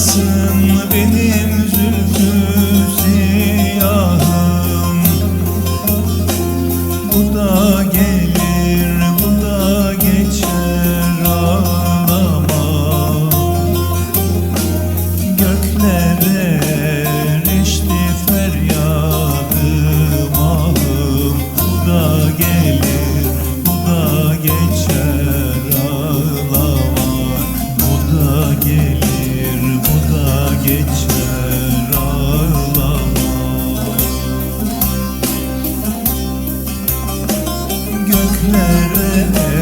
Yaşasın beni? ellere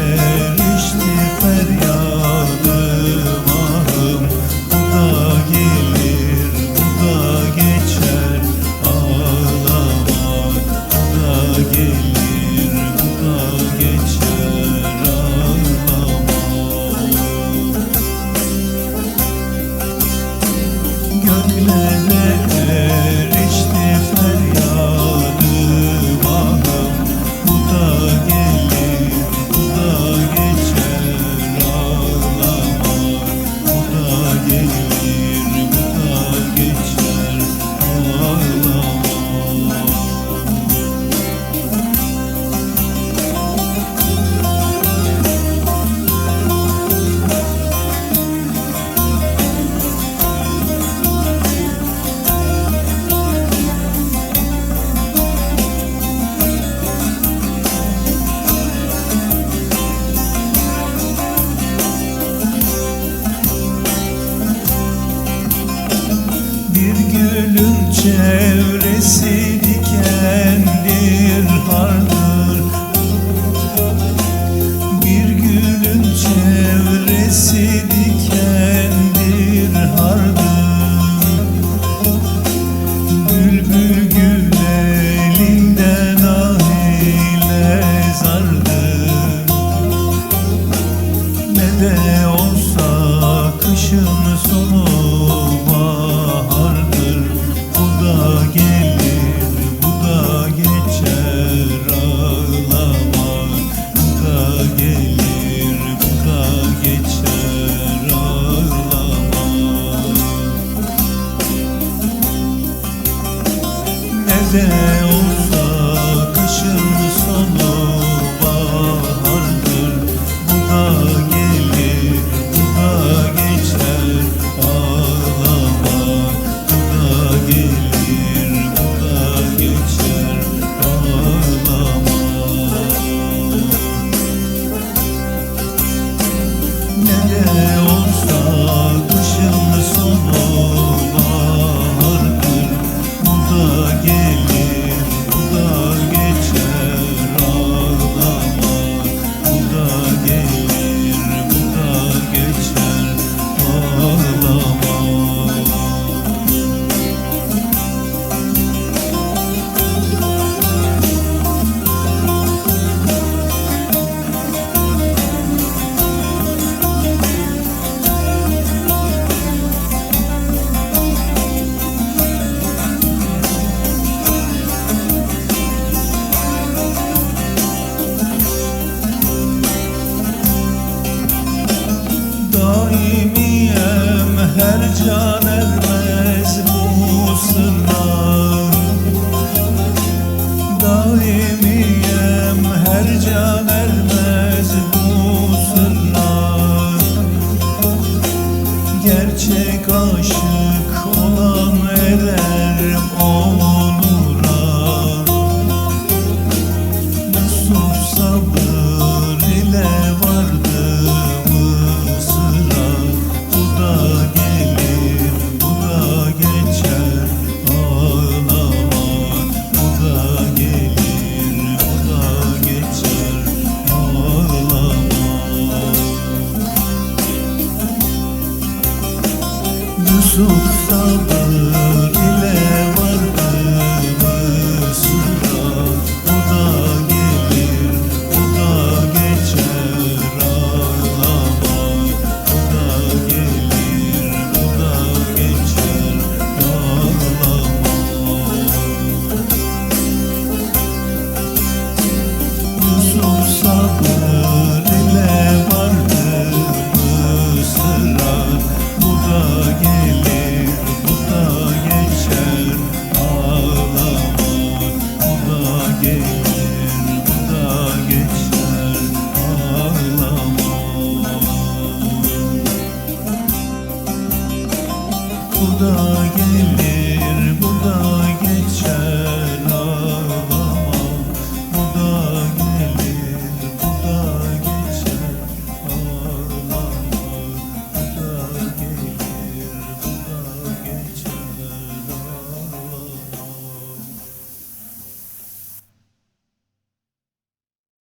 çevresi. céu can ermez bu sınav Daimiyem her can ermez bu sınav Gerçek aşık olan erer o. Bu da gelir, bu da geçer.